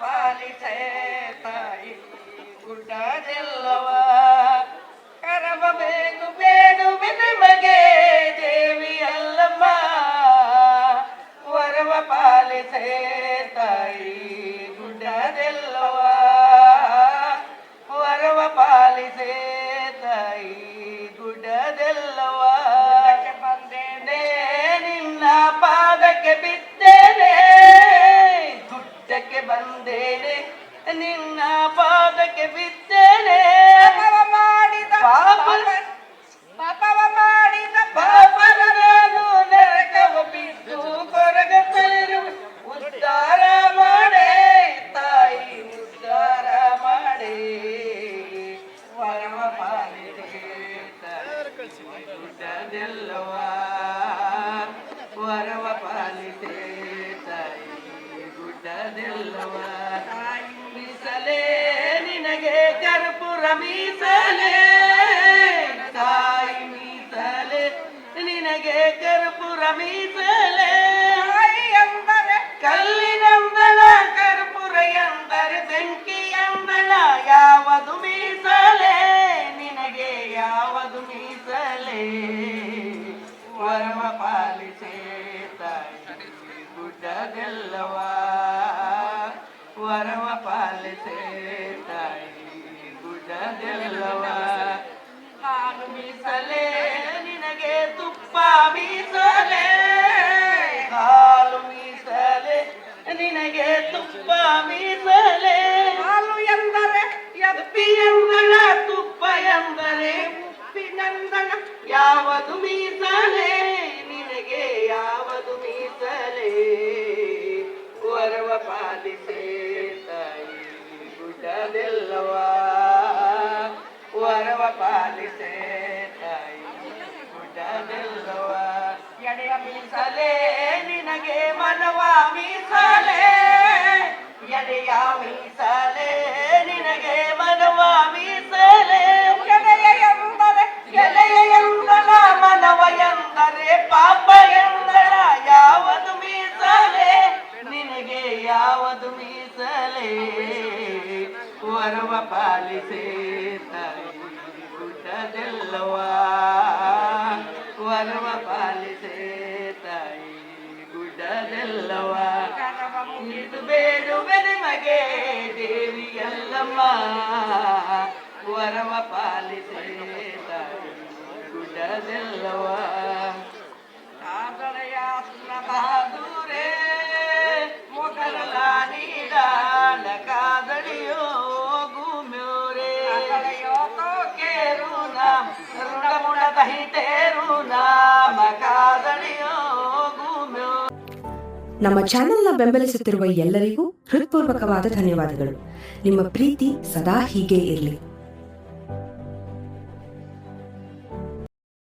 ಪಾಲಿಸೆ ತಾಯಿ ಗುಡ್ಡದೆಲ್ಲವ. ಕರಬಬೇಕು ಬೇಡುವೆ ದೇವಿ ಅಲ್ಲಮ್ಮ. ವರವ ಪಾಲಿಸೆ ತಾಯಿ ವರವ ಪಾಲಿಸೆ ತಾಯಿ ಗುಡ್ಡದೆಲ್ಲವ ವರವ ಪಾಲಿತೆ ತಾಯಿ ಗುಡ್ಡದೆಲ್ಲವ ತಾಯಿ ಮೀಸಲೇ ನಿನಗೆ ಕರ್ಪುರ ಮೀಸಲೇ ಗುಡ್ಡದೆಲ್ಲವ ವರವ ಪಾಲಿಸೆ ತಾಯಿ ಗುಡ್ಡದೆಲ್ಲವ ಹಾಲು ಮೀಸಲೆ ನಿನಗೆ ತುಪ್ಪ ಮೀಸಲೆ. ಹಾಲು ಮೀಸಲೆ ನಿನಗೆ ತುಪ್ಪ ಮೀಸಲೆ. ಹಾಲು ಎಂದರೆ ಎಪ್ಪಿ ಎಂದಳ ತುಪ್ಪ ಎಂದರೆ ಉಪ್ಪಿನಂದನ. ಯಾವುದು ಮೀಸಲೆ? ವರವ ಪಾಲಿಸೆ ತಾಯಿ ಗುಡ್ಡದೆಲ್ಲವ ಎಡೆಯ ಮೀಸಲೆ ನಿನಗೆ ಮನವ ಮೀಸಲೆ. ಎಡೆಯ ಮೀಸಲೆ ನಿನಗೆ ಮನವ ಮೀಸಲೆ. ಎಡೆಯ ಎಂದರೆ ಎಲೆಯ ಎಂದಲ ಮನವ ಎಂದರೆ ಪಾಪ ಎಂದರ ಯಾವುದು ಮೀಸಲೆ. ನಿನಗೆ ಯಾವುದು ಮೀಸಲೆ. ವರವ ಪಾಲಿಸೇ ತಾಯಿ. ಗುಡ್ಡದೆಲ್ಲವ ವರವ ಪಾಲಿಸೆ ತಾಯಿ ಗುಡ್ಡದೆಲ್ಲವ ಇದು ಬೇಡುವೆ ನಿಮಗೆ ದೇವಿ ಎಲ್ಲಮ್ಮ ವರವ ಪಾಲಿಸೆ ತಾಯಿ ಗುಡ್ಡದೆಲ್ಲವ ನಮ್ಮ ಚಾನೆಲ್ನ ಬೆಂಬಲಿಸುತ್ತಿರುವ ಎಲ್ಲರಿಗೂ ಹೃತ್ಪೂರ್ವಕವಾದ ಧನ್ಯವಾದಗಳು. ನಿಮ್ಮ ಪ್ರೀತಿ ಸದಾ ಹೀಗೆ ಇರಲಿ.